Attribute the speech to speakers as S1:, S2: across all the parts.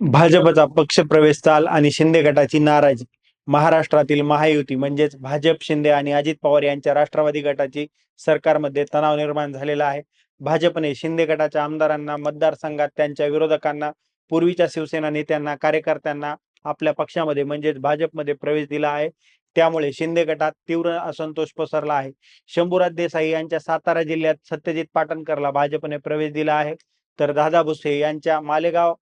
S1: भाजपचा पक्षप्रवेश चाल आणि शिंदे गटाची नाराजी. महाराष्ट्रातील महायुती म्हणजेच भाजप शिंदे आणि अजित पवार यांच्या राष्ट्रवादी गटाची सरकारमध्ये तणाव निर्माण झालेला आहे. भाजपने शिंदे गटाच्या आमदारांना मतदारसंघात त्यांच्या विरोधकांना पूर्वीच्या शिवसेना नेत्यांना कार्यकर्त्यांना आपल्या पक्षामध्ये म्हणजेच भाजपमध्ये प्रवेश दिला आहे. त्यामुळे शिंदे गटात तीव्र असंतोष पसरला आहे. शंभूराज देसाई यांच्या सातारा जिल्ह्यात सत्यजित पाटणकरला भाजपने प्रवेश दिला आहे. तर दादा भुसे यांच्या मालेगाव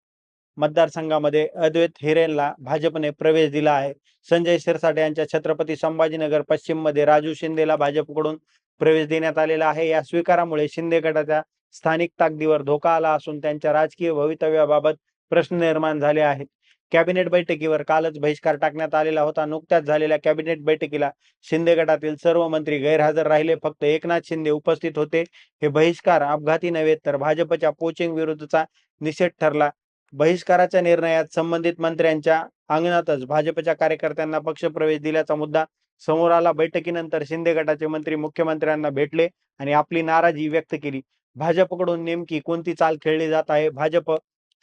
S1: मतदारसंघामध्ये अद्वैत हिरेनला भाजपने प्रवेश दिला आहे. संजय शिरसाट यांच्या छत्रपती संभाजीनगर पश्चिममध्ये राजू शिंदेला भाजपकडून प्रवेश देण्यात आलेला आहे. या स्वीकारामुळे शिंदे गटाच्या स्थानिक ताकदीवर धोका आला असून त्यांच्या राजकीय भवितव्याबाबत प्रश्न निर्माण झाले आहेत. कॅबिनेट बैठकीवर कालच बहिष्कार टाकण्यात आलेला होता. नुकत्याच झालेल्या कॅबिनेट बैठकीला शिंदे गटातील सर्व मंत्री गैरहजर राहिले. फक्त एकनाथ शिंदे उपस्थित होते. हे बहिष्कार अपघाती नव्हे तर भाजपच्या पोचिंग विरुद्धचा निषेध ठरला. बहिष्काराच्या निर्णयात संबंधित मंत्र्यांच्या अंगणातच भाजपच्या कार्यकर्त्यांना पक्षप्रवेश दिल्याचा मुद्दा समोर आला. बैठकीनंतर शिंदे गटाचे मंत्री मुख्यमंत्र्यांना भेटले आणि आपली नाराजी व्यक्त केली. भाजपकडून नेमकी कोणती चाल खेळली जात आहे? भाजप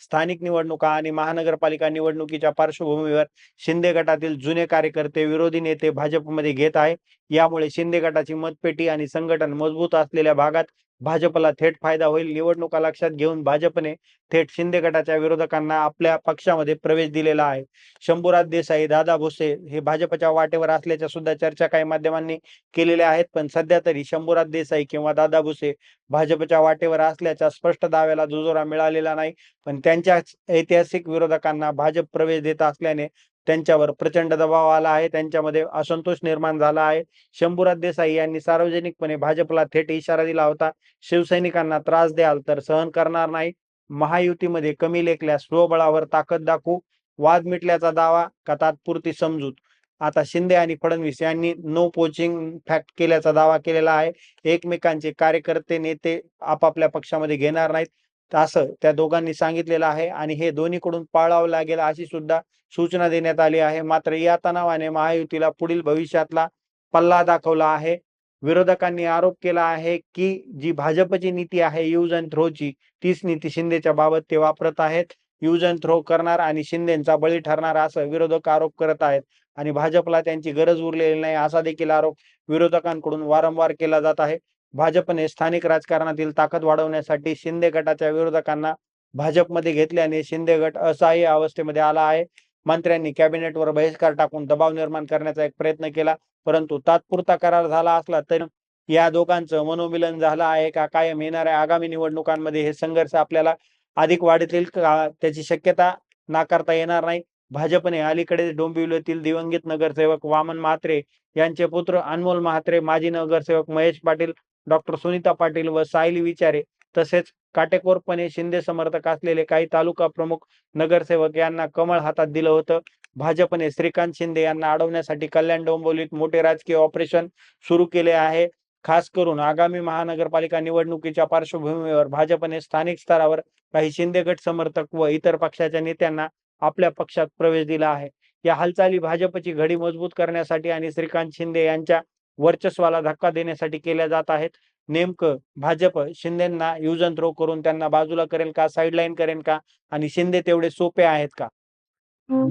S1: स्थानिक निवडणुका आणि महानगरपालिका निवडणुकीच्या पार्श्वभूमीवर शिंदे गटातील जुने कार्यकर्ते विरोधी नेते भाजपमध्ये घेत आहे. यामुळे शिंदे गटाची मतपेटी आणि संघटन मजबूत असलेल्या भागात भाजपला थेट फायदा होईल. निवडणुका लक्षात घेऊन भाजपने थेट शिंदे गटाच्या विरोधकांना आपल्या पक्षामध्ये प्रवेश दिलेला आहे. शंभूराज देसाई दादा भुसे हे भाजपच्या वाटेवर असल्याच्या सुद्धा चर्चा काही माध्यमांनी केलेल्या आहेत. पण सध्या तरी शंभूराज देसाई किंवा दादा भुसे भाजपच्या वाटेवर असल्याच्या स्पष्ट दाव्याला दुजोरा मिळालेला नाही. पण त्यांच्या ऐतिहासिक विरोधकांना भाजप प्रवेश देत असल्याने त्यांच्यावर प्रचंड दबाव आला आहे. त्यांच्यामध्ये असंतोष निर्माण झाला आहे. शंभूराज देसाई यांनी सार्वजनिकपणे भाजपला थेट इशारा दिला होता. शिवसैनिकांना त्रास द्याल तर सहन करणार नाही. महायुतीमध्ये कमी लेखल्यास स्वबळावर ताकद दाखवू वाद मिटल्याचा दावा का तात्पुरती समजूत? आता शिंदे आणि फडणवीस यांनी नो पोचिंग फॅक्ट केल्याचा दावा केलेला आहे. एकमेकांचे कार्यकर्ते नेते आपापल्या पक्षामध्ये घेणार नाहीत. असं त्या दोघांनी सांगितलेलं आहे आणि हे दोन्हीकडून पाळावं लागेल अशी सुद्धा सूचना देण्यात आली आहे. मात्र या तणावाने महायुतीला पुढील भविष्यातला पल्ला दाखवला आहे. विरोधकांनी आरोप केला आहे की जी भाजपची नीती आहे यूज अँड थ्रोची तीच नीती शिंदेच्या बाबत ते वापरत आहेत. यूज अँड थ्रो करणार आणि शिंदेचा बळी ठरणार असं विरोधक आरोप करत आहेत आणि भाजपला त्यांची गरज उरलेली नाही असा देखील आरोप विरोधकांकडून वारंवार केला जात आहे. भाजपने स्थानिक राजकारणातील ताकद वाढवण्यासाठी शिंदे गटाच्या विरोधकांना भाजपमध्ये घेतल्याने शिंदे गट असहाय्य अवस्थेमध्ये आला आहे. मंत्र्यांनी कॅबिनेटवर बहिष्कार टाकून दबाव निर्माण करण्याचा एक प्रयत्न केला परंतु तात्पुरता करार झाला असला तरी या दोघांचं मनोमिलन झालं आहे का कायम येणाऱ्या आगामी निवडणुकांमध्ये हे संघर्ष आपल्याला अधिक वाढतील का त्याची शक्यता नाकारता येणार नाही. भाजपने अलीकडे डोंबिवलीतील दिवंगत नगरसेवक वामन म्हात्रे यांचे पुत्र अनमोल म्हात्रे माजी नगरसेवक महेश पाटील डॉक्टर सुनीता पाटील व सायली विचारे तसेच काटेकोरपणे शिंदे समर्थक असलेले काही तालुका प्रमुख नगरसेवक यांना कमळ हातात दिलं होतं. भाजपने श्रीकांत शिंदे यांना अडवण्यासाठी कल्याण डोंबिवलीत मोठे राजकीय ऑपरेशन सुरू केले आहे. खास करून आगामी महानगरपालिका निवडणुकीच्या पार्श्वभूमीवर भाजपने स्थानिक स्तरावर काही शिंदे गट समर्थक व इतर पक्षाच्या नेत्यांना आपल्या पक्षात प्रवेश दिला आहे. या हालचाली भाजपची घडी मजबूत करण्यासाठी आणि श्रीकांत शिंदे यांच्या वर्चस्वाला धक्का देण्यासाठी केल्या जात आहेत. नेमकं भाजप शिंदेना युज अँड थ्रो करून त्यांना बाजूला करेल का साईडलाईन करेल का? आणि शिंदे तेवढे सोपे आहेत का? हो.